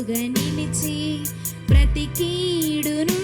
తోడుగా నిలిచి ప్రతి కీడును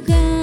が